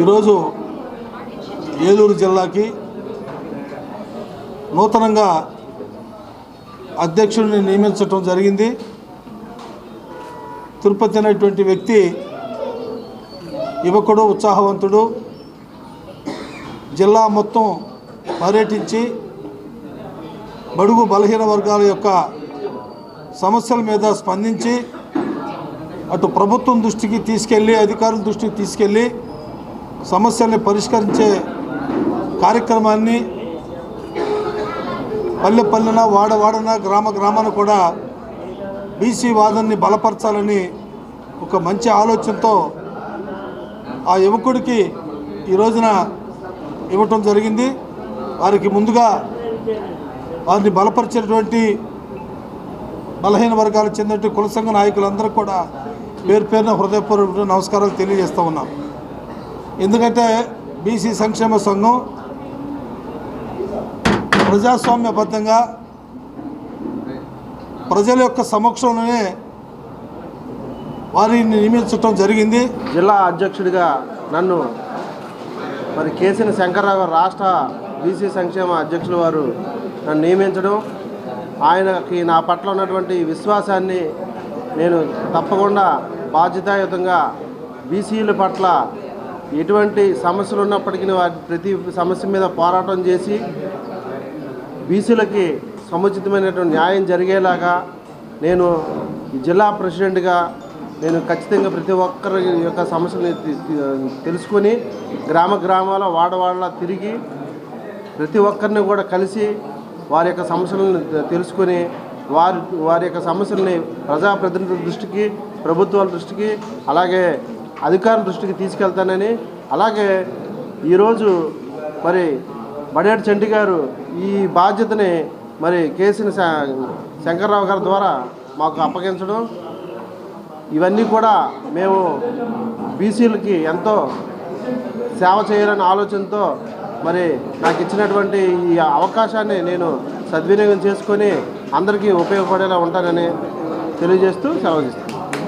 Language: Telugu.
ఈరోజు ఏలూరు జిల్లాకి నూతనంగా అధ్యక్షుడిని నియమించటం జరిగింది. తిరుపతి అనేటువంటి వ్యక్తి యువకుడు ఉత్సాహవంతుడు జిల్లా మొత్తం పర్యటించి బడుగు బలహీన వర్గాల యొక్క సమస్యల మీద స్పందించి అటు ప్రభుత్వం దృష్టికి తీసుకెళ్ళి అధికారుల దృష్టికి తీసుకెళ్ళి సమస్యల్ని పరిష్కరించే కార్యక్రమాన్ని పల్లె పల్లెన వాడ వాడన గ్రామ గ్రామాన కూడా బీసీ వాదాన్ని బలపరచాలని ఒక మంచి ఆలోచనతో ఆ యువకుడికి ఈ రోజున ఇవ్వటం జరిగింది. వారికి ముందుగా వారిని బలపరిచేటువంటి బలహీన వర్గాలకు చెందిన కుల సంఘ నాయకులందరూ కూడా పేరు పేరున హృదయపూర్వక నమస్కారాలు తెలియజేస్తూ ఉన్నాం. ఎందుకంటే బీసీ సంక్షేమ సంఘం ప్రజాస్వామ్యబద్ధంగా ప్రజల యొక్క సమక్షంలోనే వారిని నియమించడం జరిగింది. జిల్లా అధ్యక్షుడిగా నన్ను మరి కేసిన శంకర్రావు రాష్ట్ర బీసీ సంక్షేమ అధ్యక్షుల వారు నన్ను నియమించడం ఆయనకి నా పట్ల ఉన్నటువంటి విశ్వాసాన్ని నేను తప్పకుండా బాధ్యతాయుతంగా బీసీల పట్ల ఎటువంటి సమస్యలు ఉన్నప్పటికీ వారి ప్రతి సమస్య మీద పోరాటం చేసి బీసీలకి సముచితమైనటువంటి న్యాయం జరిగేలాగా నేను జిల్లా ప్రెసిడెంట్గా నేను ఖచ్చితంగా ప్రతి ఒక్కరి యొక్క సమస్యలు తెలుసుకొని గ్రామ గ్రామాల వాడవాడలా తిరిగి ప్రతి ఒక్కరిని కూడా కలిసి వారి యొక్క సమస్యలను తెలుసుకొని వారి వారి యొక్క సమస్యల్ని ప్రజాప్రతినిధుల దృష్టికి ప్రభుత్వాల దృష్టికి అలాగే అధికారుల దృష్టికి తీసుకెళ్తానని అలాగే ఈరోజు మరి బడేటి చంటి గారు ఈ బాధ్యతని మరి కేసిన శంకర్రావు గారి ద్వారా మాకు అప్పగించడం. ఇవన్నీ కూడా మేము బీసీలకి ఎంతో సేవ చేయాలనే ఆలోచనతో మరి నాకు ఇచ్చినటువంటి ఈ అవకాశాన్ని నేను సద్వినియోగం చేసుకొని అందరికీ ఉపయోగపడేలా ఉంటానని తెలియజేస్తూ సెలవు చేస్తాను